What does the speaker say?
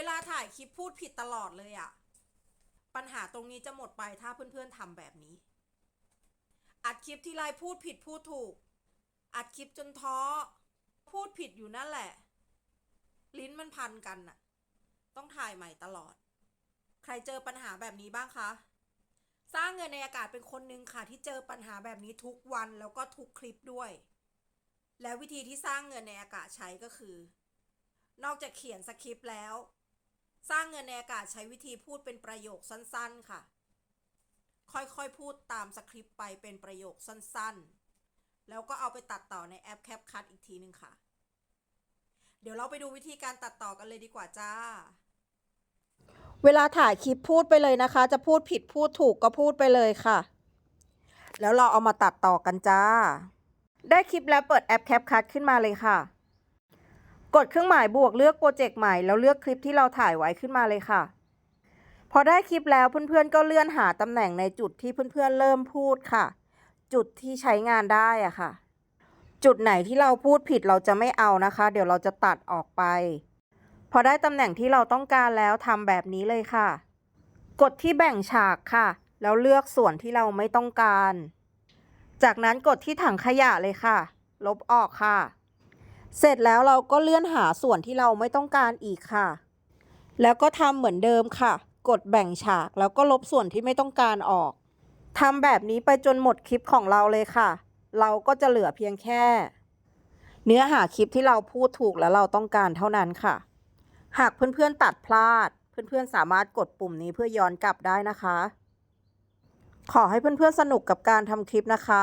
วลาถ่ายคลิปพูดผิดตลอดเลยอะปัญหาตรงนี้จะหมดไปถ้าเพื่อนๆทำแบบนี้ อัดคลิปที่ไรพูดผิดพูดถูก อัดคลิปจนท้อ พูดผิดอยู่นั่นแหละ ลิ้นมันพันกันน่ะ ต้องถ่ายใหม่ตลอด ใครเจอปัญหาแบบนี้บ้างคะ สร้างเงินในอากาศเป็นคนหนึ่งค่ะที่เจอปัญหาแบบนี้ทุกวันแล้วก็ทุกคลิปด้วย แล้ววิธีที่สร้างเงินในอากาศใช้ก็คือ นอกจากเขียนสคริปต์แล้ว สร้างเงินในอากาศใช้วิธีพูดเป็นประโยคสั้นๆค่ะ ค่อยๆพูดตามสคริปต์ไปเป็นประโยคสั้นๆ แล้วก็เอาไปตัดต่อในแอป CapCut อีกทีหนึ่งค่ะ เดี๋ยวเราไปดูวิธีการตัดต่อกันเลยดีกว่าจ้า เวลาถ่ายคลิปพูดไปเลยนะคะ จะพูดผิดพูดถูกก็พูดไปเลยค่ะ แล้วเราเอามาตัดต่อกันจ้า ได้คลิปแล้วเปิดแอป CapCut ขึ้นมาเลยค่ะ กดเครื่องหมายบวกเลือกโปรเจกต์ใหม่แล้วเลือกคลิปที่เราถ่ายไว้ขึ้นมาเลยค่ะ พอได้คลิปแล้วเพื่อนๆก็เลื่อนหาตำแหน่งในจุดที่เพื่อนๆเริ่มพูดค่ะ จุดที่ใช้งานได้อะค่ะ จุดไหนที่เราพูดผิดเราจะไม่เอานะคะ เดี๋ยวเราจะตัดออกไป พอได้ตำแหน่งที่เราต้องการแล้วทำแบบนี้เลยค่ะ กดที่แบ่งฉากค่ะ แล้วเลือกส่วนที่เราไม่ต้องการ จากนั้นกดที่ถังขยะเลยค่ะ ลบออกค่ะ เสร็จแล้วเราก็เลื่อนหาส่วนที่เราไม่ต้องการอีกค่ะ แล้วก็ทำเหมือนเดิมค่ะ กดแบ่งฉากแล้วก็ลบส่วนที่ไม่ต้องการออกทำแบบนี้ไปจนหมดคลิปของเราเลยค่ะ เราก็จะเหลือเพียงแค่ เนื้อหาคลิปที่เราพูดถูกและเราต้องการเท่านั้นค่ะ หากเพื่อนๆตัดพลาด เพื่อนๆสามารถกดปุ่มนี้เพื่อย้อนกลับได้นะคะ ขอให้เพื่อนๆสนุกกับการทำคลิปนะคะ